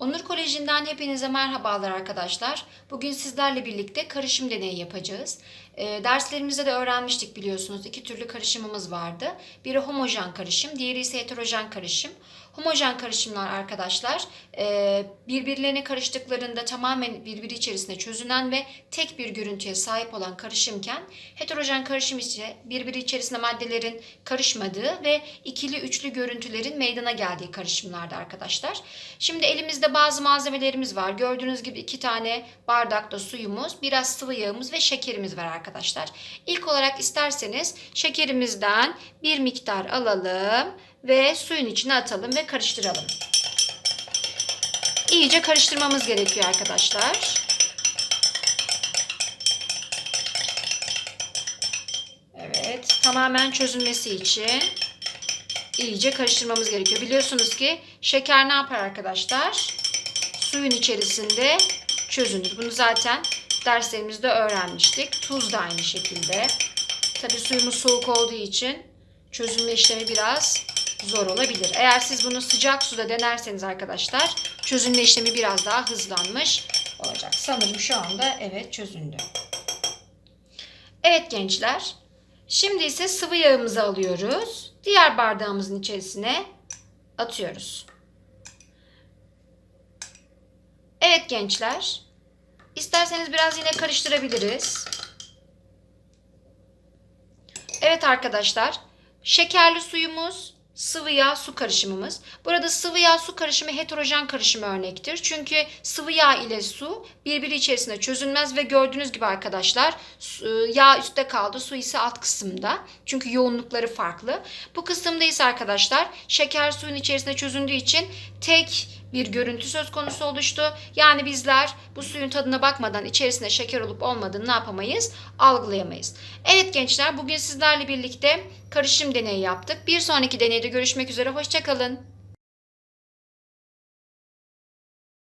Onur Koleji'nden hepinize merhabalar arkadaşlar. Bugün sizlerle birlikte karışım deneyi yapacağız. Ee, derslerimizde de öğrenmiştik biliyorsunuz. iki türlü karışımımız vardı. Biri homojen karışım, diğeri ise heterojen karışım. Homojen karışımlar arkadaşlar e, birbirlerine karıştıklarında tamamen birbiri içerisinde çözünen ve tek bir görüntüye sahip olan karışımken heterojen karışım ise birbiri içerisinde maddelerin karışmadığı ve ikili üçlü görüntülerin meydana geldiği karışımlardı arkadaşlar. Şimdi elimizde bazı malzemelerimiz var. Gördüğünüz gibi iki tane bardakta suyumuz, biraz sıvı yağımız ve şekerimiz var arkadaşlar. İlk olarak isterseniz şekerimizden bir miktar alalım ve suyun içine atalım ve karıştıralım. İyice karıştırmamız gerekiyor arkadaşlar. Evet, tamamen çözülmesi için iyice karıştırmamız gerekiyor. Biliyorsunuz ki şeker ne yapar arkadaşlar? Suyun içerisinde çözünür. Bunu zaten derslerimizde öğrenmiştik. Tuz da aynı şekilde. Tabii suyumuz soğuk olduğu için çözülme işlemi biraz zor olabilir. Eğer siz bunu sıcak suda denerseniz arkadaşlar çözülme işlemi biraz daha hızlanmış olacak. Sanırım şu anda evet çözündü. Evet gençler. Şimdi ise sıvı yağımızı alıyoruz. Diğer bardağımızın içerisine atıyoruz. Evet gençler. İsterseniz biraz yine karıştırabiliriz. Evet arkadaşlar. Şekerli suyumuz, sıvı yağ su karışımımız. Burada sıvı yağ su karışımı heterojen karışımı örnektir. Çünkü sıvı yağ ile su birbiri içerisinde çözülmez ve gördüğünüz gibi arkadaşlar su- yağ üstte kaldı, su ise alt kısımda. Çünkü yoğunlukları farklı. Bu kısımda ise arkadaşlar şeker suyun içerisinde çözündüğü için tek bir görüntü söz konusu oluştu. Yani bizler bu suyun tadına bakmadan içerisinde şeker olup olmadığını ne yapamayız? Algılayamayız. Evet gençler bugün sizlerle birlikte karışım deneyi yaptık. Bir sonraki deneyde görüşmek üzere. Hoşçakalın.